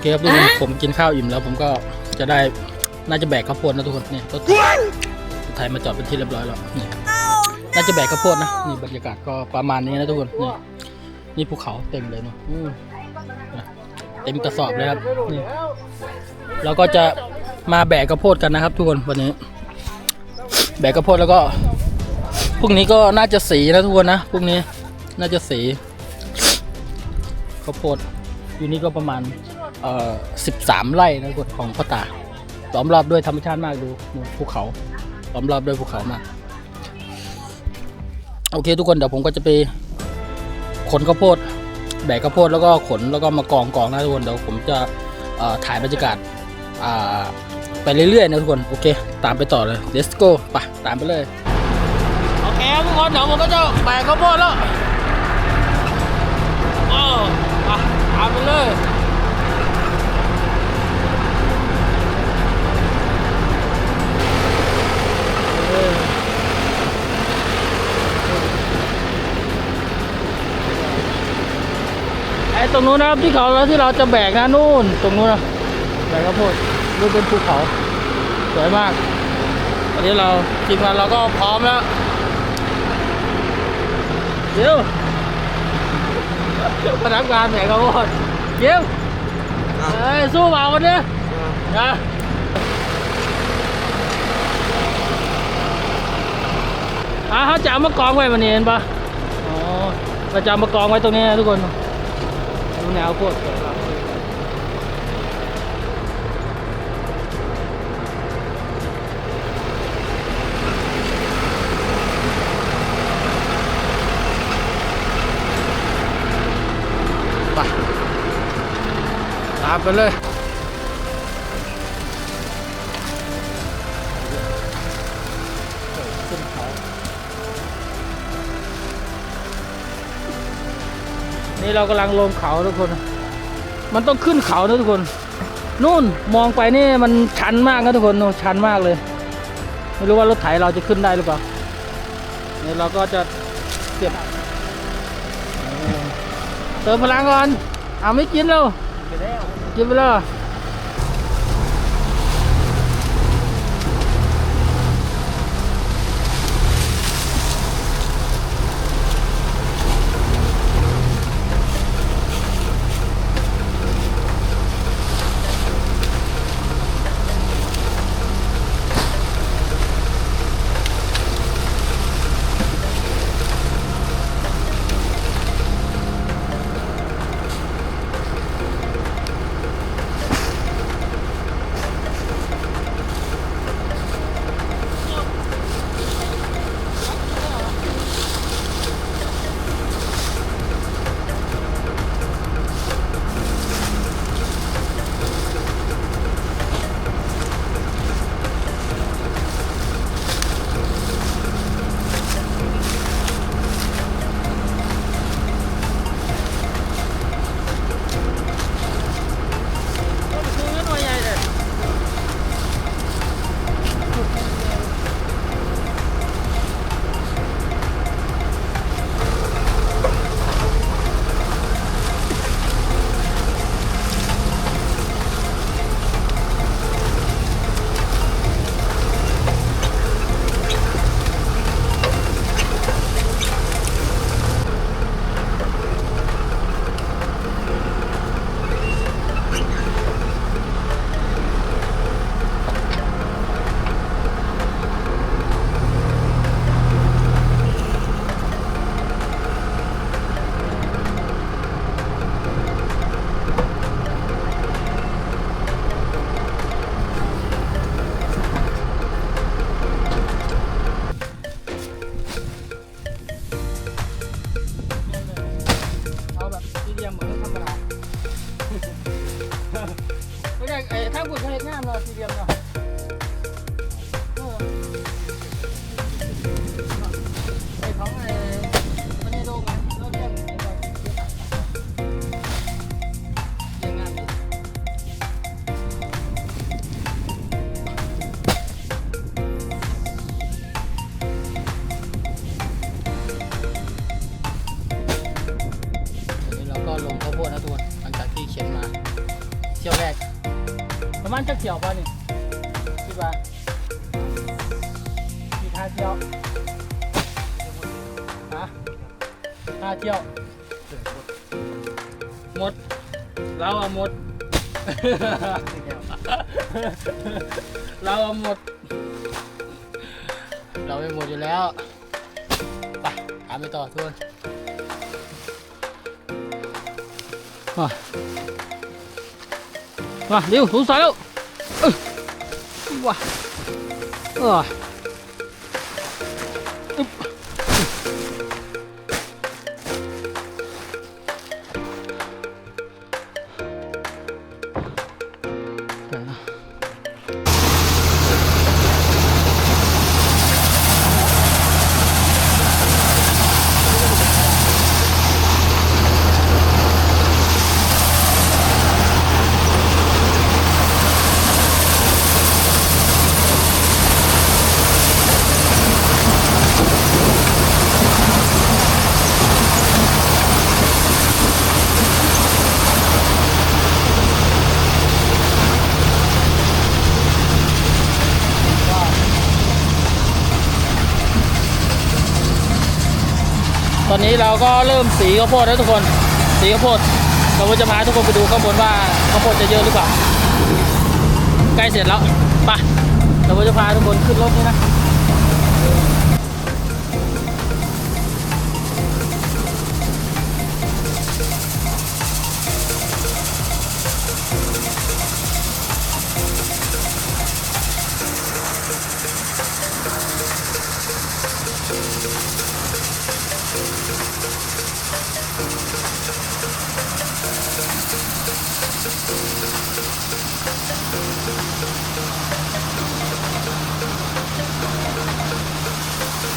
เคครับทุกคนผมกินข้าวอิ่มแล้วผมก็จะได้น่าจะแบกข้าวโพดนะทุกคนนี่รถไถมาจอดเป็นที่เรียบร้อยแล้วนี่น่าจะแบกข้าวโพดนะนี่บรรยากาศก็ประมาณนี้นะทุกคนนี่นี่ภูเขาเต็มเลยเนาะอืมนะเต็มกระสอบเลยครับนี่เราก็จะมาแบกข้าวโพดกันนะครับ ทุกคนวันนี้ แบกข้าวโพดแล้วก็พรุ่งนี้ก็น่าจะสีนะทุกคนนะพรุ่งนี้น่าจะสีข้าวโพดอยู่นี่ก็ประมาณ เอ่อสิบสามไร่นะทุกคนของพ่อตาล้อมรอบด้วยธรรมชาติมากดูภูเขาล้อมรอบด้วยภูเขามากโอเคทุกคนเดี๋ยวผมก็จะไปขนข้าวโพดแบกข้าวโพดแล้วก็ขนแล้วก็มากองกองนะทุกคนเดี๋ยวผมจะถ่ายบรรยากาศไปเรื่อยๆนะทุกคนโอเค ตามไปต่อเลย let's go ไปตามไปเลยโอเคทุกคนเดี๋ยวผมก็จะแบกข้าวโพดแล้วโอ้ไปตามไปเลย ตรงนู้นนะครับที่เขาแล้วที่เราจะแบกนะนู่น ตรงนู้นนะแบกข้าวโพดดูเป็นภูเขาสวยมากวันนี้เราทีมงานเราก็พร้อมแล้วเดี๋ยวพนักงานแบกข้าวโพดเดี๋ยวเอ้ยสู้เปล่าวันนี้นะอะเขาจะเอามากองไว้วันนี้เห็นปะอ๋อเราจะเอามากองไว้ตรงนี้นะทุกคน ดูแนวโคตรสวยมากไปตามไปเลย นี่เรากำลังลงเขาทุกคน มันต้องขึ้นเขานะทุกคน นู่นมองไปนี่มันชันมากนะทุกคนชันมากเลย ไม่รู้ว่ารถไถเราจะขึ้นได้หรือเปล่านี่เราก็จะเก็บเติมพลังก่อนเอาไม่กินแล้วกินไปแล้ว จะเกี่ยวป่ะนี่คิดว่ากี่ท่าเที่ยวฮะท่าเที่ยวหมดเราเอาหมด เราเอาหมด เราไม่หมดอยู่แล้วไปหาไปต่อทุกคนมามาเร็วถูสายแล้ว เอ้ยว้าเนี้เราก็เริ่มสีข้าวโพดแล้วทุกคน สีข้าวโพด เราก็จะพาทุกคนไปดูข้างบนว่าข้าวโพดจะเยอะหรือเปล่า ใกล้เสร็จแล้ว ไป เราก็จะพาทุกคนขึ้นรถนี่นะ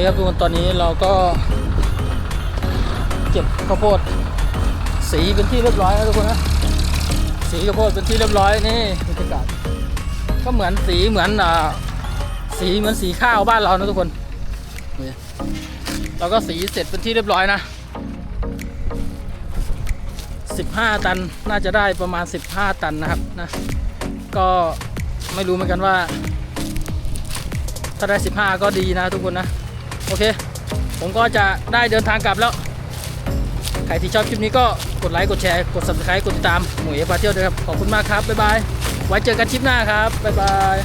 เคครับทุกคนตอนนี้เราก็เก็บข้าวโพดสีเป็นที่เรียบร้อยแล้วทุกคนนะสีข้าวโพดเป็นที่เรียบร้อยนี่บรรยากาศก็เหมือนสีเหมือนอ่าสีเหมือนสีข้าวบ้านเรานะทุกคนเราก็สีเสร็จเป็นที่เรียบร้อยนะ 15 ตันน่าจะได้ประมาณ 15 ตันนะครับนะก็ไม่รู้เหมือนกันว่า ถ้าได้ 15 ก็ดีนะทุกคนนะ โอเค ผมก็จะได้เดินทางกลับแล้ว ใครที่ชอบคลิปนี้ก็กดไลค์กดแชร์กด subscribe กดติดตามหมวยเอฟาเที่ยวด้วยครับ ขอบคุณมากครับ บ๊ายบาย ไว้เจอกันคลิปหน้าครับ บ๊ายบาย